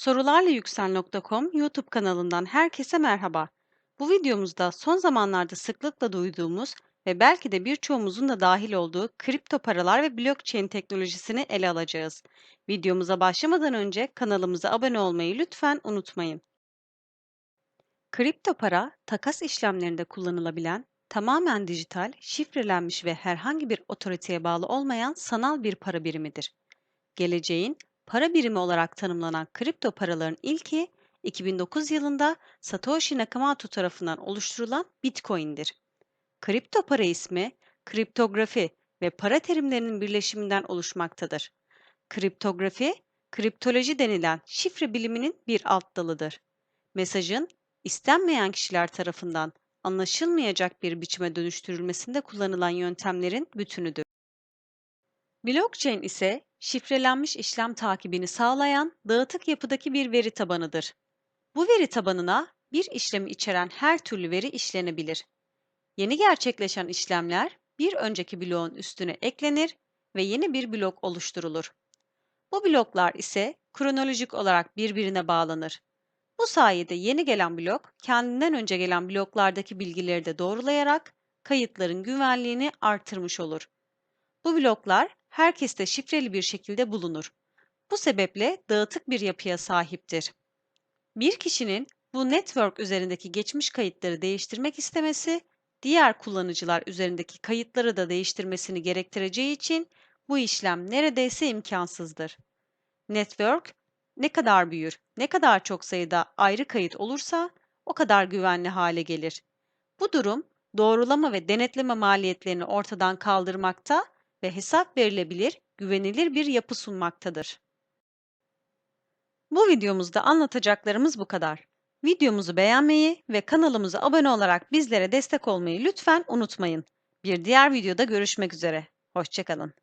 Sorularlayüksel.com YouTube kanalından herkese merhaba. Bu videomuzda son zamanlarda sıklıkla duyduğumuz ve belki de birçoğumuzun da dahil olduğu kripto paralar ve blockchain teknolojisini ele alacağız. Videomuza başlamadan önce kanalımıza abone olmayı lütfen unutmayın. Kripto para, takas işlemlerinde kullanılabilen, tamamen dijital, şifrelenmiş ve herhangi bir otoriteye bağlı olmayan sanal bir para birimidir. Geleceğin para birimi olarak tanımlanan kripto paraların ilki 2009 yılında Satoshi Nakamoto tarafından oluşturulan Bitcoin'dir. Kripto para ismi, kriptografi ve para terimlerinin birleşiminden oluşmaktadır. Kriptografi, kriptoloji denilen şifre biliminin bir alt dalıdır. Mesajın istenmeyen kişiler tarafından anlaşılmayacak bir biçime dönüştürülmesinde kullanılan yöntemlerin bütünüdür. Blockchain ise şifrelenmiş işlem takibini sağlayan dağıtık yapıdaki bir veri tabanıdır. Bu veri tabanına bir işlemi içeren her türlü veri işlenebilir. Yeni gerçekleşen işlemler bir önceki bloğun üstüne eklenir ve yeni bir blok oluşturulur. Bu bloklar ise kronolojik olarak birbirine bağlanır. Bu sayede yeni gelen blok kendinden önce gelen bloklardaki bilgileri de doğrulayarak kayıtların güvenliğini artırmış olur. Bu bloklar herkeste şifreli bir şekilde bulunur. Bu sebeple dağıtık bir yapıya sahiptir. Bir kişinin bu network üzerindeki geçmiş kayıtları değiştirmek istemesi, diğer kullanıcılar üzerindeki kayıtları da değiştirmesini gerektireceği için bu işlem neredeyse imkansızdır. Network ne kadar büyür, ne kadar çok sayıda ayrı kayıt olursa o kadar güvenli hale gelir. Bu durum doğrulama ve denetleme maliyetlerini ortadan kaldırmakta ve hesap verilebilir, güvenilir bir yapı sunmaktadır. Bu videomuzda anlatacaklarımız bu kadar. Videomuzu beğenmeyi ve kanalımıza abone olarak bizlere destek olmayı lütfen unutmayın. Bir diğer videoda görüşmek üzere. Hoşçakalın.